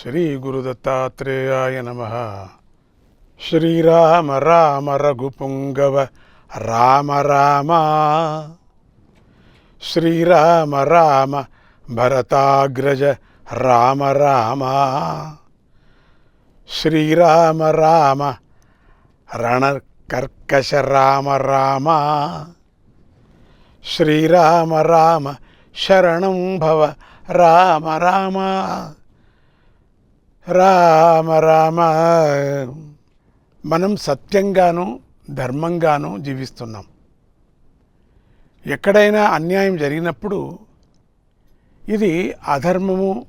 శ్రీ గురుదత్తాత్రేయాయ నమ శ్రీరామ రామ రఘుపుంగవ రామ రామ శ్రీరామ రామ భరతాగ్రజ రామ రామ శ్రీరామ రామ రణకర్కశ రామ రామ శ్రీరామ రామ శరణం భవ రామ రామ రామ రామ. మనం సత్యంగాను ధర్మంగాను జీవిస్తున్నాం. ఎక్కడైనా అన్యాయం జరిగినప్పుడు ఇది అధర్మము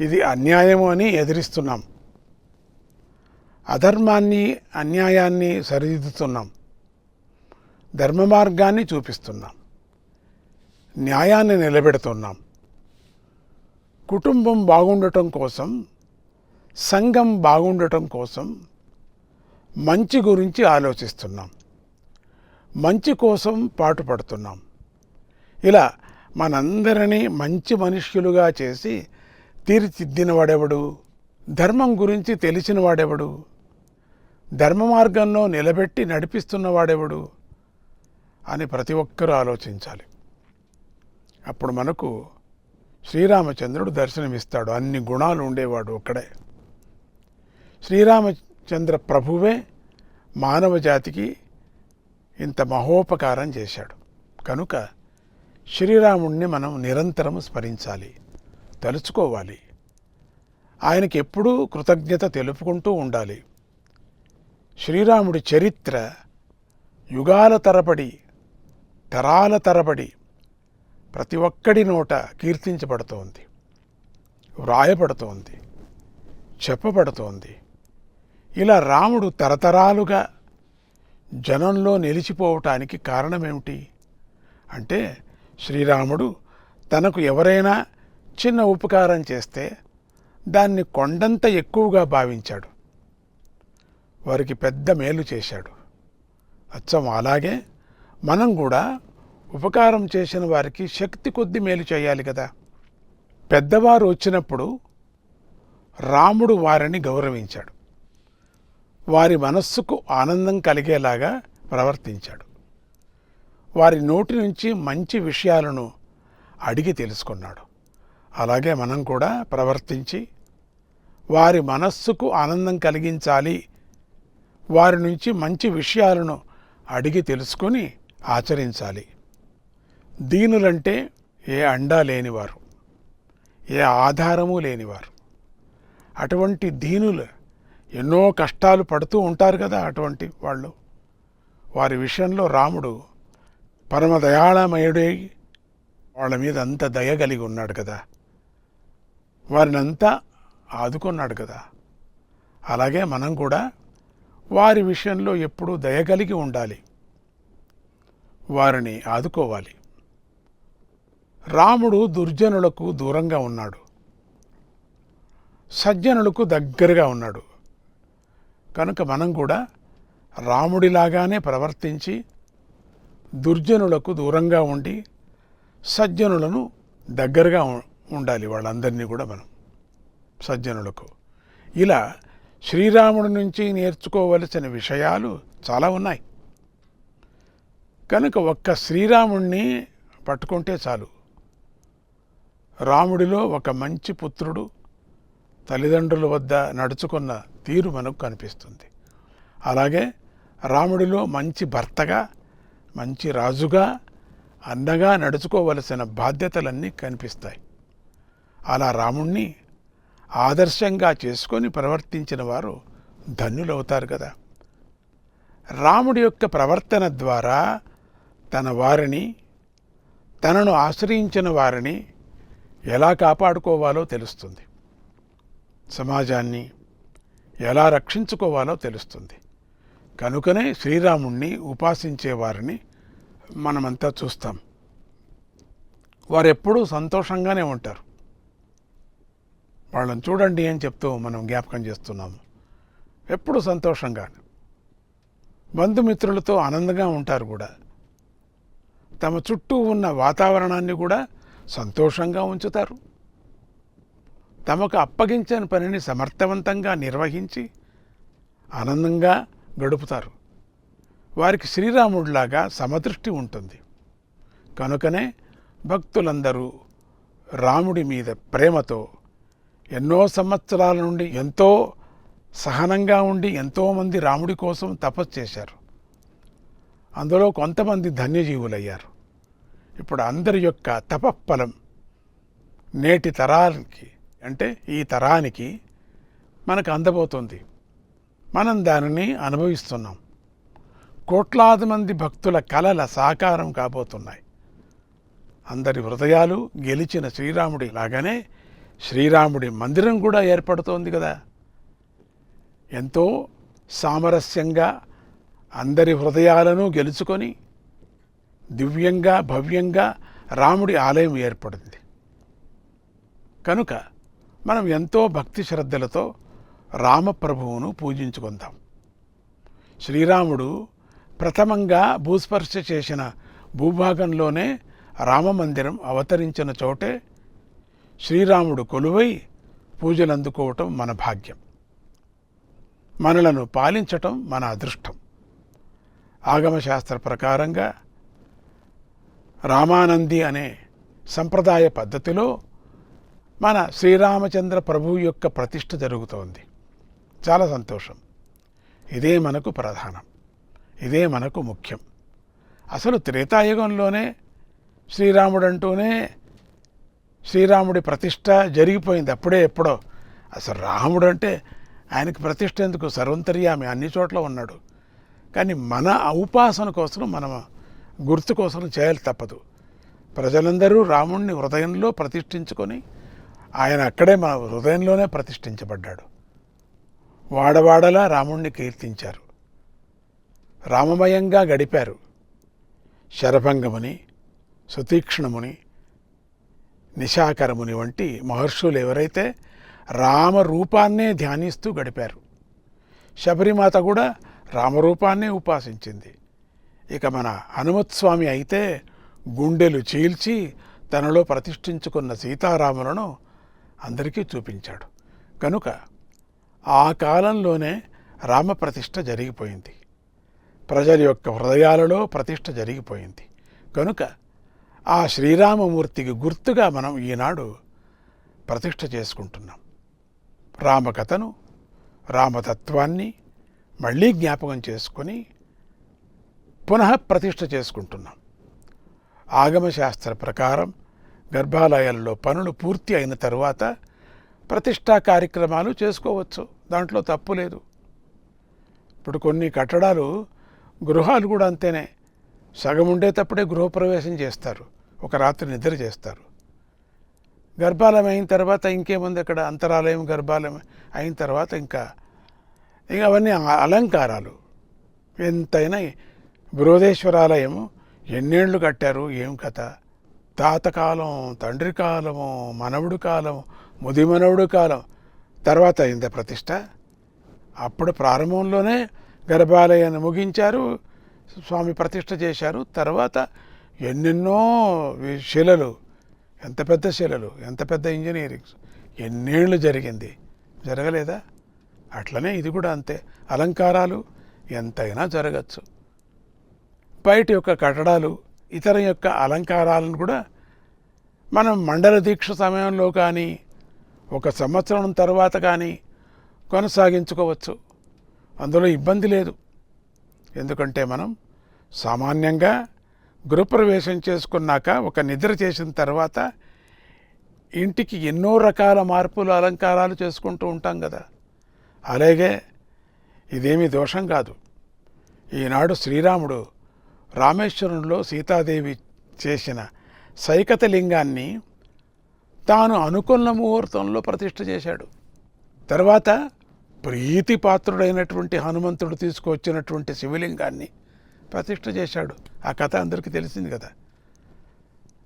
ఇది అన్యాయము అని ఎదిరిస్తున్నాం. అధర్మాన్ని అన్యాయాన్ని సరిదిద్దుతున్నాం. ధర్మ మార్గాన్ని చూపిస్తున్నాం. న్యాయాన్ని నిలబెడుతున్నాం. కుటుంబం బాగుండటం కోసం సంఘం బాగుండటం కోసం మంచి గురించి ఆలోచిస్తున్నాం. మంచి కోసం పాటుపడుతున్నాం ఇలా మనందరినీ మంచి మనుష్యులుగా చేసి తీర్చిద్దినవాడెవడు ధర్మం గురించి తెలిసిన వాడెవడు ధర్మ మార్గంలో నిలబెట్టి నడిపిస్తున్న వాడెవడు అని ప్రతి ఒక్కరూ ఆలోచించాలి. అప్పుడు మనకు శ్రీరామచంద్రుడు దర్శనమిస్తాడు. అన్ని గుణాలు ఉండేవాడు ఒక్కడే. శ్రీరామచంద్ర ప్రభువే మానవ జాతికి ఇంత మహోపకారం చేశాడు. కనుక శ్రీరాముణ్ణి మనం నిరంతరం స్మరించాలి తలుచుకోవాలి. ఆయనకి ఎప్పుడూ కృతజ్ఞత తెలుపుకుంటూ ఉండాలి. శ్రీరాముడి చరిత్ర యుగాల తరబడి తరాల తరబడి ప్రతి ఒక్కడి నోట కీర్తించబడుతోంది వ్రాయబడుతోంది చెప్పబడుతోంది. ఇలా రాముడు తరతరాలుగా జనంలో నిలిచిపోవటానికి కారణమేమిటి? అంటే శ్రీరాముడు తనకు ఎవరైనా చిన్న ఉపకారం చేస్తే దాన్ని కొండంత ఎక్కువగా భావించాడు. వారికి పెద్ద మేలు చేశాడు. అచ్చం అలాగే మనం కూడా ఉపకారం చేసిన వారికి శక్తి కొద్ది మేలు చేయాలి కదా. పెద్దవారు వచ్చినప్పుడు రాముడు వారిని గౌరవించాడు. వారి మనస్సుకు ఆనందం కలిగేలాగా ప్రవర్తించాడు. వారి నోటి నుంచి మంచి విషయాలను అడిగి తెలుసుకున్నాడు. అలాగే మనం కూడా ప్రవర్తించి వారి మనస్సుకు ఆనందం కలిగించాలి. వారి నుంచి మంచి విషయాలను అడిగి తెలుసుకొని ఆచరించాలి. దీనులంటే ఏ అండా లేనివారు ఏ ఆధారము లేనివారు. అటువంటి దీనులు ఎన్నో కష్టాలు పడుతూ ఉంటారు కదా అటువంటి వాళ్ళు. వారి విషయంలో రాముడు పరమదయాళమయుడి వాళ్ళ మీద అంత దయ కలిగి ఉన్నాడు కదా. వారిని అంతా ఆదుకున్నాడు కదా. అలాగే మనం కూడా వారి విషయంలో ఎప్పుడూ దయ కలిగి ఉండాలి. వారిని ఆదుకోవాలి. రాముడు దుర్జనులకు దూరంగా ఉన్నాడు. సజ్జనులకు దగ్గరగా ఉన్నాడు. కనుక మనం కూడా రాముడిలాగానే ప్రవర్తించి దుర్జనులకు దూరంగా ఉండి సజ్జనులను దగ్గరగా ఉండాలి వాళ్ళందరినీ కూడా మనం. సజ్జనులకు. ఇలా శ్రీరాముడి నుంచి నేర్చుకోవలసిన విషయాలు చాలా ఉన్నాయి. కనుక ఒక్క శ్రీరాముణ్ణి పట్టుకుంటే చాలు. రాముడిలో ఒక మంచి పుత్రుడు తల్లిదండ్రుల వద్ద నడుచుకున్న తీరు మనకు కనిపిస్తుంది. అలాగే రాముడిలో మంచి భర్తగా మంచి రాజుగా అండగా నడుచుకోవలసిన బాధ్యతలన్నీ కనిపిస్తాయి. అలా రాముణ్ణి ఆదర్శంగా చేసుకొని ప్రవర్తించిన వారు ధన్యులవుతారు కదా. రాముడి యొక్క ప్రవర్తన ద్వారా తన వారిని తనను ఆశ్రయించిన వారిని ఎలా కాపాడుకోవాలో తెలుస్తుంది. సమాజాన్ని ఎలా రక్షించుకోవాలో తెలుస్తుంది. కనుకనే శ్రీరాముణ్ణి ఉపాసించే వారిని మనమంతా చూస్తాం. వారెప్పుడూ సంతోషంగానే ఉంటారు. వాళ్ళని చూడండి అని చెప్తూ మనం జ్ఞాపకం చేస్తున్నాము. ఎప్పుడు సంతోషంగా. బంధుమిత్రులతో ఆనందంగా ఉంటారు కూడా. తమ చుట్టూ ఉన్న వాతావరణాన్ని కూడా సంతోషంగా ఉంచుతారు. తమకు అప్పగించిన పనిని సమర్థవంతంగా నిర్వహించి ఆనందంగా గడుపుతారు. వారికి శ్రీరాముడిలాగా సమదృష్టి ఉంటుంది. కనుకనే భక్తులందరూ రాముడి మీద ప్రేమతో ఎన్నో సంవత్సరాల నుండి ఎంతో సహనంగా ఉండి ఎంతోమంది రాముడి కోసం తపస్సు చేశారు. అందులో కొంతమంది ధన్యజీవులయ్యారు. ఇప్పుడు అందరి యొక్క తపఫలం నేటి తరానికి అంటే ఈ తరానికి మనకు అందబోతుంది. మనం దానిని అనుభవిస్తున్నాం. కోట్లాది మంది భక్తుల కలల సాకారం కాబోతున్నాయి. అందరి హృదయాలు గెలిచిన శ్రీరాముడి లాగానే శ్రీరాముడి మందిరం కూడా ఏర్పడుతోంది కదా. ఎంతో సామరస్యంగా అందరి హృదయాలను గెలుచుకొని దివ్యంగా భవ్యంగా రాముడి ఆలయం ఏర్పడింది. కనుక మనం ఎంతో భక్తి శ్రద్ధలతో రామప్రభువును పూజించుకుందాం. శ్రీరాముడు ప్రథమంగా భూస్పర్శ చేసిన భూభాగంలోనే రామమందిరం అవతరించిన చోటే శ్రీరాముడు కొలువై పూజలు అందుకోవటం మన భాగ్యం. మనలను పాలించటం మన అదృష్టం. ఆగమశాస్త్ర ప్రకారంగా రామానంది అనే సంప్రదాయ పద్ధతిలో మన శ్రీరామచంద్ర ప్రభువు యొక్క ప్రతిష్ఠ జరుగుతోంది. చాలా సంతోషం. ఇదే మనకు ప్రధానం. ఇదే మనకు ముఖ్యం. అసలు త్రేతాయుగంలోనే శ్రీరాముడు అంటూనే శ్రీరాముడి ప్రతిష్ట జరిగిపోయింది. అప్పుడే ఎప్పుడో. అసలు రాముడు అంటే ఆయనకి ప్రతిష్ట ఎందుకు? సర్వంతర్యామి అన్ని చోట్ల ఉన్నాడు. కానీ మన ఉపాసన కోసం మనం గుర్తు కోసం చేయాలి తప్పదు. ప్రజలందరూ రాముణ్ణి హృదయంలో ప్రతిష్ఠించుకొని ఆయన అక్కడే మన హృదయంలోనే ప్రతిష్ఠించబడ్డాడు. వాడవాడలా రాముణ్ణి కీర్తించారు. రామమయంగా గడిపారు. శరభంగముని సుతీక్ష్ణముని నిశాకరముని వంటి మహర్షులు ఎవరైతే రామరూపాన్నే ధ్యానిస్తూ గడిపారు. శబరిమాత కూడా రామరూపాన్నే ఉపాసించింది. ఇక మన హనుమత్స్వామి అయితే గుండెలు చీల్చి తనలో ప్రతిష్ఠించుకున్న సీతారాములను అందరికీ చూపించాడు. కనుక ఆ కాలంలోనే రామప్రతిష్ఠ జరిగిపోయింది. ప్రజల యొక్క హృదయాలలో ప్రతిష్ఠ జరిగిపోయింది. కనుక ఆ శ్రీరామమూర్తికి గుర్తుగా మనం ఈనాడు ప్రతిష్ఠ చేసుకుంటున్నాం. రామకథను రామతత్వాన్ని మళ్ళీ జ్ఞాపకం చేసుకొని పునః ప్రతిష్ఠ చేసుకుంటున్నాం. ఆగమశాస్త్ర ప్రకారం గర్భాలయాల్లో పనులు పూర్తి అయిన తరువాత ప్రతిష్టా కార్యక్రమాలు చేసుకోవచ్చు. దాంట్లో తప్పు లేదు. ఇప్పుడు కొన్ని కట్టడాలు గృహాలు కూడా అంతేనే. సగం ఉండేటప్పుడే గృహప్రవేశం చేస్తారు. ఒక రాత్రి నిద్ర చేస్తారు. గర్భాలయం అయిన తర్వాత ఇంకేముంది అక్కడ? అంతరాలయం గర్భాలయం అయిన తర్వాత ఇంకా ఇంకా అవన్నీ అలంకారాలు. ఎంతైనా బృహదేశ్వరాలయం ఎన్నేళ్ళు కట్టారు? ఏం కథ? తాత కాలం తండ్రి కాలము మనవుడు కాలం ముదిమనవుడు కాలం. తర్వాత అయిందా ప్రతిష్ట? అప్పుడు ప్రారంభంలోనే గర్భాలయాన్ని ముగించారు స్వామి ప్రతిష్ఠ చేశారు. తర్వాత ఎన్నెన్నో శిలలు ఎంత పెద్ద శిలలు ఎంత పెద్ద ఇంజనీరింగ్ ఎన్నేళ్ళు జరిగింది. జరగలేదా? అట్లనే ఇది కూడా అంతే. అలంకారాలు ఎంతైనా జరగచ్చు. బయట యొక్క కట్టడాలు ఇతర యొక్క అలంకారాలను కూడా మనం మండల దీక్ష సమయంలో కానీ ఒక సంవత్సరం తర్వాత కానీ కొనసాగించుకోవచ్చు. అందులో ఇబ్బంది లేదు. ఎందుకంటే మనం సామాన్యంగా గృహప్రవేశం చేసుకున్నాక ఒక నిద్ర చేసిన తర్వాత ఇంటికి ఎన్నో రకాల మార్పులు అలంకారాలు చేసుకుంటూ ఉంటాం కదా. అలాగే ఇదేమీ దోషం కాదు. ఈనాడు శ్రీరాముడు రామేశ్వరంలో సీతాదేవి చేసిన సైకత లింగాన్ని తాను అనుకున్న ముహూర్తంలో ప్రతిష్ఠ చేశాడు. తర్వాత ప్రీతిపాత్రుడైనటువంటి హనుమంతుడు తీసుకొచ్చినటువంటి శివలింగాన్ని ప్రతిష్ఠ చేశాడు. ఆ కథ అందరికీ తెలిసింది కదా.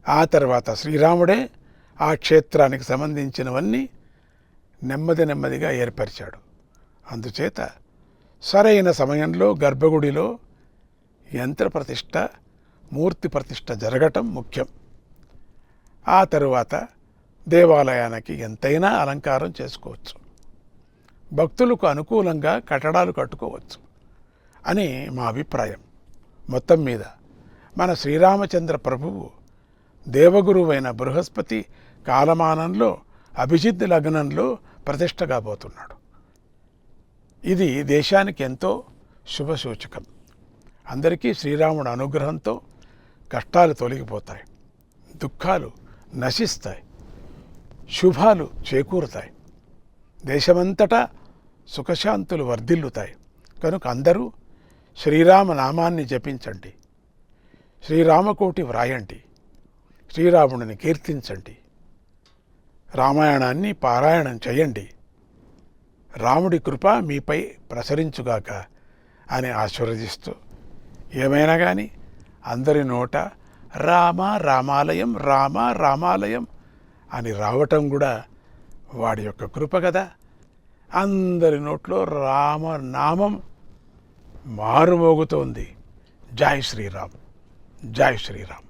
ఆ తర్వాత శ్రీరాముడే ఆ క్షేత్రానికి సంబంధించినవన్నీ నెమ్మది నెమ్మదిగా ఏర్పరిచాడు. అందుచేత సరైన సమయంలో గర్భగుడిలో యంత్ర ప్రతిష్ట మూర్తి ప్రతిష్ట జరగటం ముఖ్యం. ఆ తరువాత దేవాలయానికి ఎంతైనా అలంకారం చేసుకోవచ్చు. భక్తులకు అనుకూలంగా కట్టడాలు కట్టుకోవచ్చు అని మా అభిప్రాయం. మొత్తం మీద మన శ్రీరామచంద్ర ప్రభువు దేవగురువైన బృహస్పతి కాలమానంలో అభిజిత్ లగ్నంలో ప్రతిష్ట కాబోతున్నాడు. ఇది దేశానికి ఎంతో శుభసూచకం అందరికీ శ్రీరాముడు అనుగ్రహంతో కష్టాలు తొలగిపోతాయి దుఃఖాలు నశిస్తాయి శుభాలు చేకూరుతాయి. దేశమంతటా సుఖశాంతులు వర్ధిల్లుతాయి. కనుక అందరూ శ్రీరామ నామాన్ని జపించండి. శ్రీరామకోటి వ్రాయండి. శ్రీరాముడిని కీర్తించండి. రామాయణాన్ని పారాయణం చేయండి. రాముడి కృప మీపై ప్రసరించుగాక అని ఆశీర్వదిస్తూ ఏమైనా కానీ అందరి నోట రామ రామాలయం రామ రామాలయం అని రావటం కూడా వాడి యొక్క కృప కదా. అందరి నోట్లో రామనామం మారుమోగుతోంది. జై శ్రీరామ్ జై శ్రీరామ్.